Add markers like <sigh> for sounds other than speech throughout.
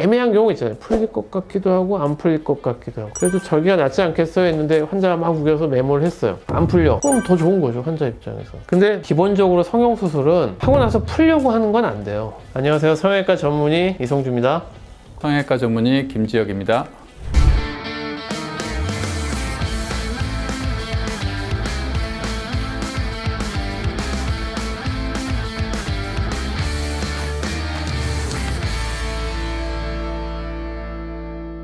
애매한 경우가 있잖아요. 풀릴 것 같기도 하고 안 풀릴 것 같기도 하고 그래도 절개가 낫지 않겠어요 했는데 환자가 막 우겨서 메모를 했어요. 안 풀려. 그럼 더 좋은 거죠 환자 입장에서. 근데 기본적으로 성형수술은 하고 나서 풀려고 하는 건 안 돼요. 안녕하세요. 성형외과 전문의 이성주입니다. 성형외과 전문의 김지혁입니다.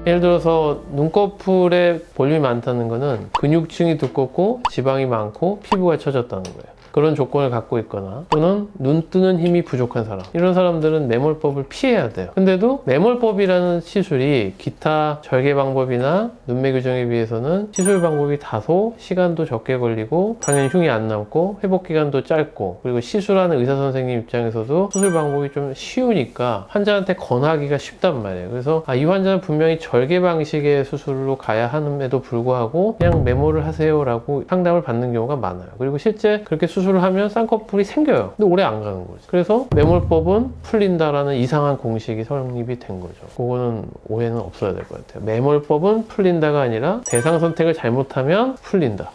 예를 들어서 눈꺼풀에 볼륨이 많다는 거는 근육층이 두껍고 지방이 많고 피부가 처졌다는 거예요. 그런 조건을 갖고 있거나 또는 눈 뜨는 힘이 부족한 사람 이런 사람들은 매몰법을 피해야 돼요. 근데도 매몰법이라는 시술이 기타 절개 방법이나 눈매 교정에 비해서는 시술 방법이 다소 시간도 적게 걸리고 당연히 흉이 안 남고 회복 기간도 짧고 그리고 시술하는 의사 선생님 입장에서도 수술 방법이 좀 쉬우니까 환자한테 권하기가 쉽단 말이에요. 그래서 아, 이 환자는 분명히 절개 방식의 수술로 가야 함에도 불구하고 그냥 메모를 하세요라고 상담을 받는 경우가 많아요. 그리고 실제 그렇게 수술 을 하면 쌍꺼풀이 생겨요. 근데 오래 안 가는 거죠. 그래서 매몰법은 풀린다라는 이상한 공식이 성립이 된 거죠. 그거는 오해는 없어야 될 것 같아요. 매몰법은 풀린다가 아니라 대상 선택을 잘못하면 풀린다.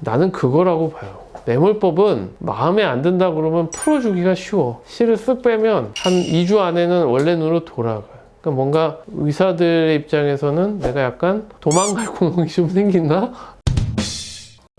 나는 그거라고 봐요. 매몰법은 마음에 안 든다 그러면 풀어주기가 쉬워. 실을 쓱 빼면 한 2주 안에는 원래 눈으로 돌아가요. 그러니까 뭔가 의사들의 입장에서는 내가 약간 도망갈 <laughs> 구멍이 좀 생긴다?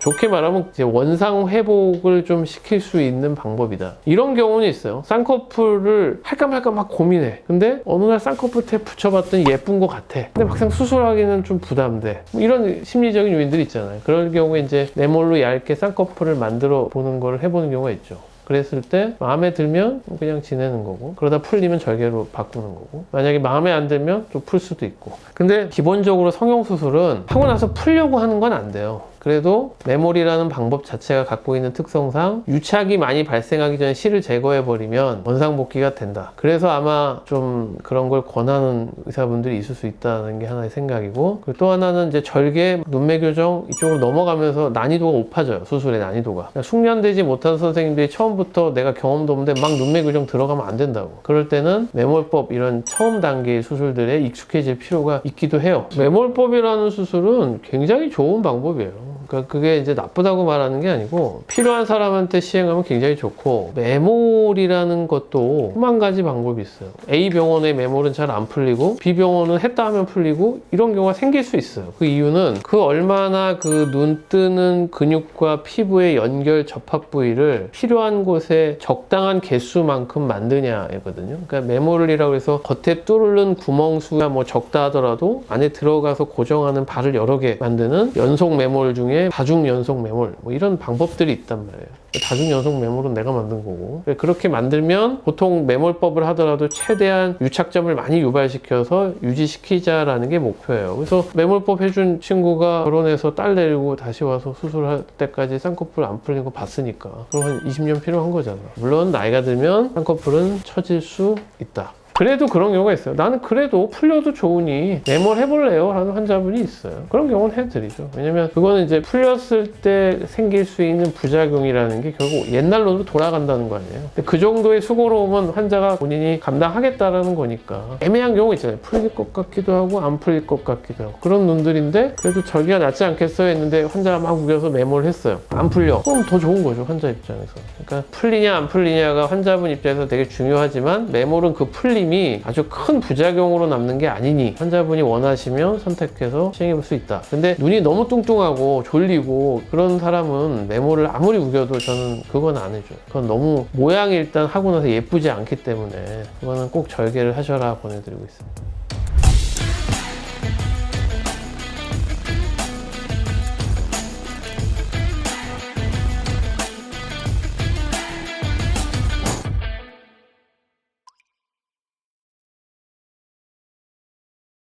좋게 말하면 원상 회복을 좀 시킬 수 있는 방법이다. 이런 경우는 있어요. 쌍꺼풀을 할까 말까 막 고민해. 근데 어느 날 쌍꺼풀 테 붙여봤더니 예쁜 것 같아. 근데 막상 수술하기는 좀 부담돼. 뭐 이런 심리적인 요인들이 있잖아요. 그럴 경우에 이제 내몰로 얇게 쌍꺼풀을 만들어 보는 걸 해보는 경우가 있죠. 그랬을 때 마음에 들면 그냥 지내는 거고 그러다 풀리면 절개로 바꾸는 거고 만약에 마음에 안 들면 또 풀 수도 있고 근데 기본적으로 성형수술은 하고 나서 풀려고 하는 건 안 돼요 그래도 메모리라는 방법 자체가 갖고 있는 특성상 유착이 많이 발생하기 전에 실을 제거해 버리면 원상복귀가 된다. 그래서 아마 좀 그런 걸 권하는 의사분들이 있을 수 있다는 게 하나의 생각이고 그리고 또 하나는 이제 절개 눈매 교정 이쪽으로 넘어가면서 난이도가 높아져요 수술의 난이도가. 그러니까 숙련되지 못한 선생님들이 처음부터 내가 경험도 없는데 막 눈매 교정 들어가면 안 된다고. 그럴 때는 매몰법 이런 처음 단계의 수술들에 익숙해질 필요가 있기도 해요. 매몰법이라는 수술은 굉장히 좋은 방법이에요 그러니까 그게 이제 나쁘다고 말하는 게 아니고 필요한 사람한테 시행하면 굉장히 좋고 메몰이라는 것도 수만 가지 방법이 있어요. A 병원의 메몰은 잘안 풀리고 B 병원은 했다 하면 풀리고 이런 경우가 생길 수 있어요. 그 이유는 그 얼마나 그 눈 뜨는 근육과 피부의 연결 접합 부위를 필요한 곳에 적당한 개수만큼 만드냐거든요. 그러니까 메몰이라고 해서 겉에 뚫는 구멍 수가 뭐 적다 하더라도 안에 들어가서 고정하는 발을 여러 개 만드는 연속 메몰 중에 다중 연속 메몰 뭐 이런 방법들이 있단 말이에요. 다중 연속 메몰은 내가 만든 거고 그렇게 만들면 보통 메몰법을 하더라도 최대한 유착점을 많이 유발시켜서 유지시키자라는 게 목표예요. 그래서 메몰법 해준 친구가 결혼해서 딸 데리고 다시 와서 수술할 때까지 쌍꺼풀 안 풀린 거 봤으니까 그럼 한 20년 필요한 거잖아. 물론 나이가 들면 쌍꺼풀은 처질 수 있다. 그래도 그런 경우가 있어요. 나는 그래도 풀려도 좋으니 메몰 해볼래요? 하는 환자분이 있어요. 그런 경우는 해드리죠. 왜냐면 그거는 이제 풀렸을 때 생길 수 있는 부작용이라는 게 결국 옛날로 돌아간다는 거 아니에요. 근데 그 정도의 수고로움은 환자가 본인이 감당하겠다라는 거니까 애매한 경우가 있잖아요. 풀릴 것 같기도 하고 안 풀릴 것 같기도 하고 그런 눈들인데 그래도 절개가 낫지 않겠어요 했는데 환자가 막 우겨서 메모를 했어요. 안 풀려. 그럼 더 좋은 거죠 환자 입장에서. 그러니까 풀리냐 안 풀리냐가 환자분 입장에서 되게 중요하지만 메몰은 그 풀림 이 아주 큰 부작용으로 남는 게 아니니 환자분이 원하시면 선택해서 시행해 볼 수 있다. 근데 눈이 너무 뚱뚱하고 졸리고 그런 사람은 메모를 아무리 우겨도 저는 그건 안 해줘요. 그건 너무 모양이 일단 하고 나서 예쁘지 않기 때문에 그거는 꼭 절개를 하셔라 보내드리고 있습니다.